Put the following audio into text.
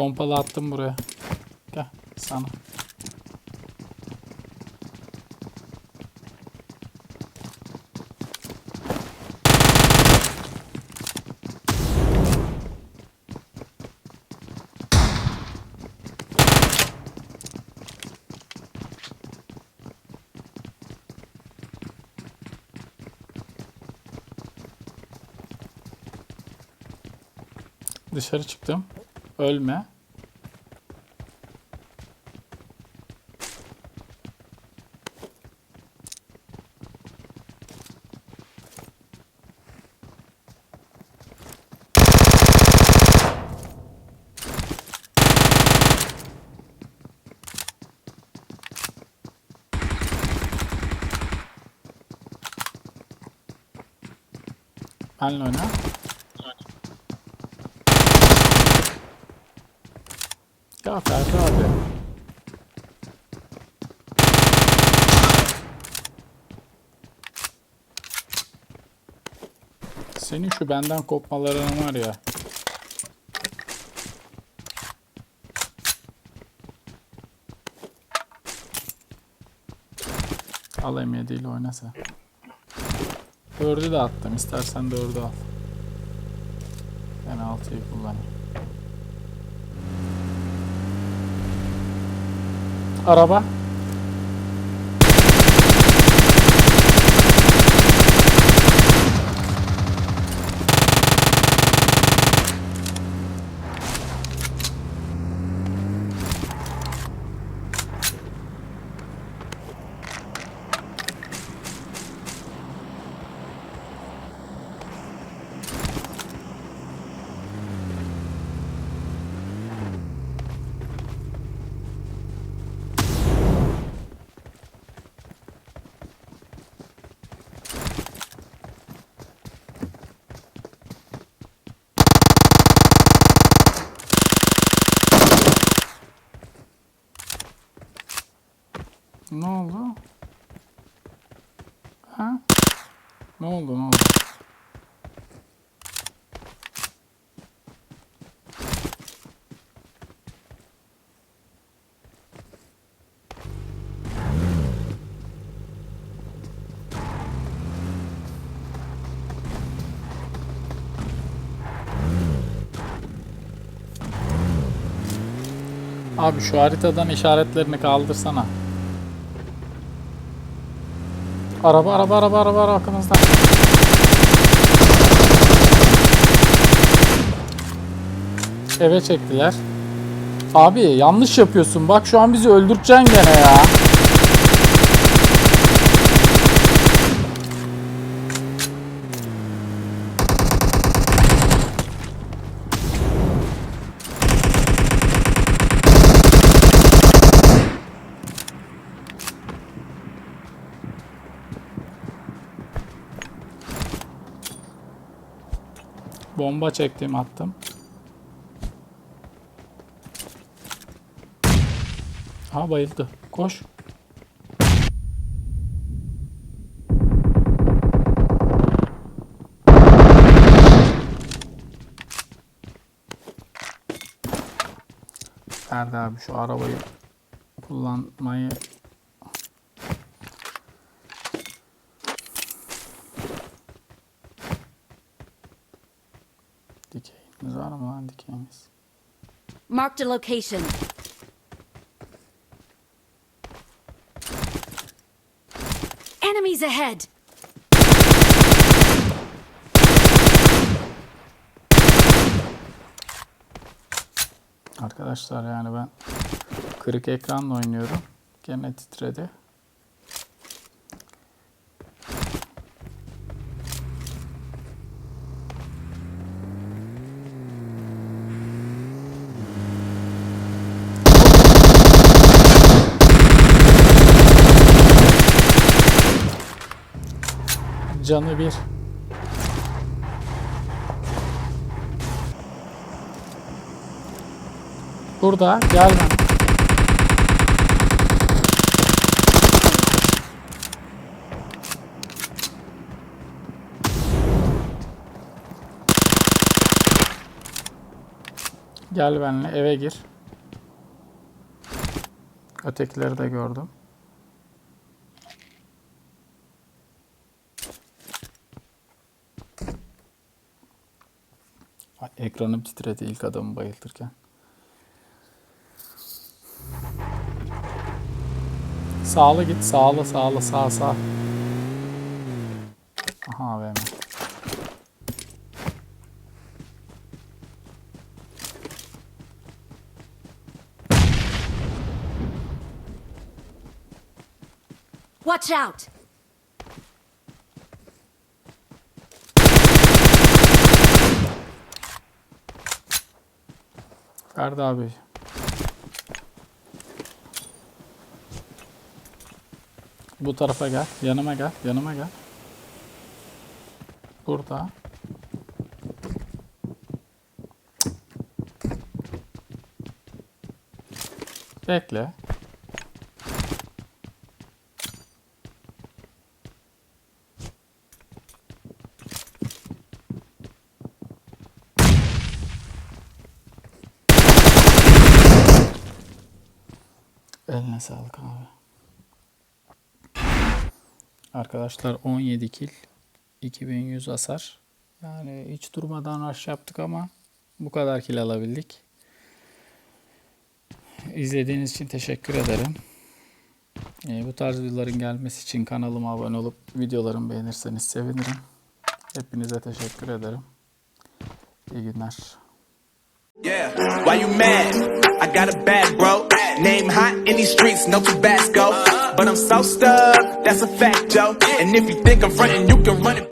Pompalı attım buraya. Gel sana. Dışarı çıktım. Ölme. Benle oyna. Ya Ferdi abi. Senin şu benden kopmaların var ya. Al M7 ile oyna sen. Dördü de attım. İstersen dördü al. Ben altıyı kullanayım. Araba. Ne oldu? Ha? Ne oldu ne oldu? Abi şu haritadan işaretlerini kaldırsana. Araba araba araba araba arkamızda. Eve çektiler. Abi yanlış yapıyorsun. Bak şu an bizi öldüreceksin gene ya. Bomba çektim attım. Ha bayıldı. Koş. Ferdi abi şu arabayı kullanmayı dikeyimiz var mı lan dikeyimiz? Marked a location. Enemies ahead! Arkadaşlar yani ben kırık ekranla oynuyorum. Gene titredi. Canı bir. Burada gel ben. Gel benimle eve gir. Ötekileri de gördüm. Ay, ekranım titredi ilk adamı bayıltırken. Sağlı git, sağlı, sağlı, sağ, sağ. Aha AVM. Watch out! Ferdi abi. Bu tarafa gel. Yanıma gel. Yanıma gel. Burada. Bekle. Eline sağlık abi. Arkadaşlar 17 kill, 2100 hasar. Yani hiç durmadan rush yaptık ama bu kadar kill alabildik. İzlediğiniz için teşekkür ederim. Ee, bu tarz videoların gelmesi için kanalıma abone olup videolarımı beğenirseniz sevinirim. Hepinize teşekkür ederim. İyi günler. Yeah, why you mad? I got a bad bro. Name hot in these streets, no Tabasco. But I'm so stuck, that's a fact, Joe. And if you think I'm frontin', you can run it.